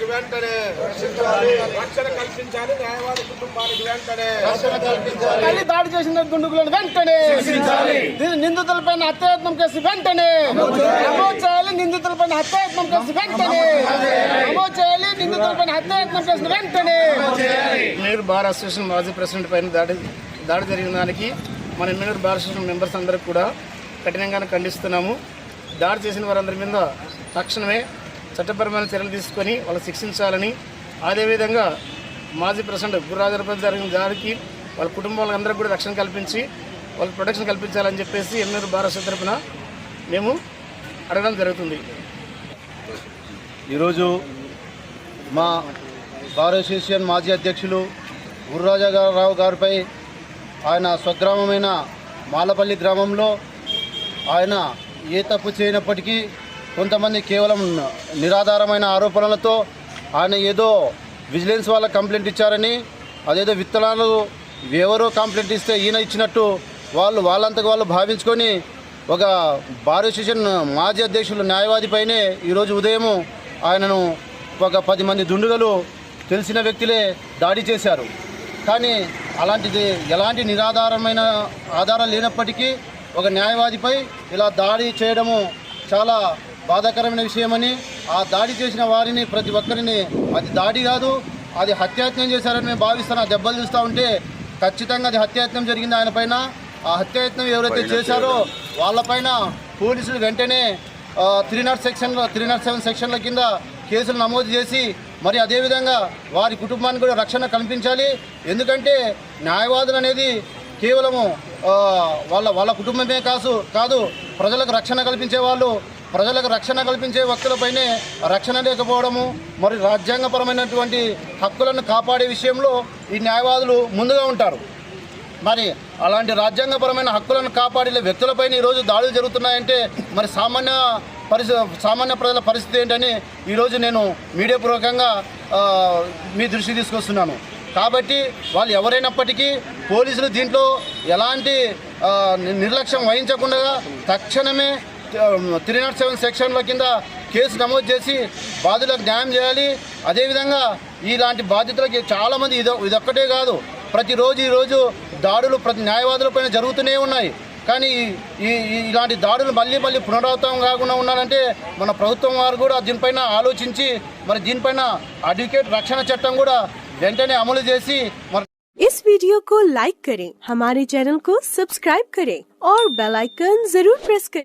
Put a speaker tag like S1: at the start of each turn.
S1: కుటుంబానికి వెంటనే రక్షణ కల్పించాలి. న్యాయవాది కుటుంబానికి వెంటనే తల్లి దాడి చేసిన దుండుగులను వెంటనే నిందితులపైన హత్యాయత్నం కేసు వెంటనే నమోదు చేయాలి. నిందితులపైన హత్యాయత్నం కేసు వెంటనే నమోదు చేయాలి. నిందితులపైన హత్యాయత్నం కేసు వెంటనే
S2: మీరు బార్ అసోసియేషన్ మాజీ ప్రెసిడెంట్ పైన దాడి దాడి జరిగిన దానికి మన మిన్నూరు బార్ అసోసియేషన్ మెంబర్స్ అందరికి కూడా కఠినంగానే ఖండిస్తున్నాము. దాడి చేసిన వారందరి మీద తక్షణమే చట్టపరమైన చర్యలు తీసుకొని వాళ్ళు శిక్షించాలని అదేవిధంగా మాజీ ప్రెసిడెంట్ గుర్రాజరపతి జరిగిన దాడికి వాళ్ళ కుటుంబాలందరికీ కూడా రక్షణ కల్పించి వాళ్ళకి ప్రొటెక్షన్ కల్పించాలని చెప్పేసి ఎన్నూరు భారత తరఫున మేము అడగడం జరుగుతుంది.
S3: ఈరోజు మా బార్ అసోసియేషన్ మాజీ అధ్యక్షులు గురురాజారావు గారిపై ఆయన స్వగ్రామమైన మాలపల్లి గ్రామంలో ఆయన ఏ తప్పు చేయనప్పటికీ కొంతమంది కేవలం నిరాధారమైన ఆరోపణలతో ఆయన ఏదో విజిలెన్స్ వాళ్ళ కంప్లైంట్ ఇచ్చారని అదేదో విత్తనాలు ఎవరో కంప్లైంట్ ఇస్తే ఈయన ఇచ్చినట్టు వాళ్ళు వాళ్ళంతకు వాళ్ళు భావించుకొని ఒక బార్ అసోసియేషన్ మాజీ అధ్యక్షులు న్యాయవాదిపైనే ఈరోజు ఉదయం ఆయనను ఒక పది మంది దుండుగలు తెలిసిన వ్యక్తులే దాడి చేశారు. కానీ అలాంటిది ఎలాంటి నిరాధారమైన ఆధారం లేనప్పటికీ ఒక న్యాయవాదిపై ఇలా దాడి చేయడము చాలా బాధాకరమైన విషయమని ఆ దాడి చేసిన వారిని ప్రతి ఒక్కరిని అది దాడి కాదు అది హత్యాయత్నం చేశారని మేము భావిస్తున్న. ఆ దెబ్బలు చూస్తూ ఉంటే ఖచ్చితంగా అది హత్యాయత్నం జరిగింది ఆయన పైన. ఆ హత్యాయత్నం ఎవరైతే చేశారో వాళ్ళపైన పోలీసులు వెంటనే త్రీ నాట్ సెక్షన్లో త్రీ నాట్ సెవెన్ సెక్షన్ల కింద కేసులు నమోదు చేసి మరి అదేవిధంగా వారి కుటుంబానికి కూడా రక్షణ కల్పించాలి. ఎందుకంటే న్యాయవాదులు అనేది కేవలము వాళ్ళ వాళ్ళ కుటుంబమే కాదు కాదు ప్రజలకు రక్షణ కల్పించే వాళ్ళు. ప్రజలకు రక్షణ కల్పించే వ్యక్తులపైనే రక్షణ లేకపోవడము మరి రాజ్యాంగపరమైనటువంటి హక్కులను కాపాడే విషయంలో ఈ న్యాయవాదులు ముందుగా ఉంటారు. మరి అలాంటి రాజ్యాంగపరమైన హక్కులను కాపాడే వ్యక్తులపైన ఈరోజు దాడులు జరుగుతున్నాయంటే మరి సామాన్య పరిస్థితి సామాన్య ప్రజల పరిస్థితి ఏంటని ఈరోజు నేను మీడియా పూర్వకంగా మీ దృష్టి తీసుకొస్తున్నాను. కాబట్టి వాళ్ళు ఎవరైనప్పటికీ పోలీసులు దీంట్లో ఎలాంటి నిర్లక్ష్యం వహించకుండా తక్షణమే త్రీ నాట్ సెవెన్ సెక్షన్ల కింద కేసు నమోదు చేసి బాధితులకు న్యాయం చేయాలి అదేవిధంగా ఇలాంటి బాధితులకి చాలామంది ఇదో ఇదొక్కటే కాదు ప్రతిరోజు ఈరోజు దాడులు ప్రతి న్యాయవాదులపైన జరుగుతూనే ఉన్నాయి కానీ ఈ- ఈ ఈ- ఇలాంటి దాడులు మళ్ళీ మళ్ళీ పునరావృతం కాకుండా ఉండాలంటే మన ప్రభుత్వం వారు కూడా దీనిపైన ఆలోచించి మరి దీనిపైన అడ్వకేట్ రక్షణ చట్టం కూడా వెంటనే అమలు చేసి మరి
S4: इस वीडियो को लाइक करें हमारे चैनल को सब्सक्राइब करें और बेल आइकन जरूर प्रेस करें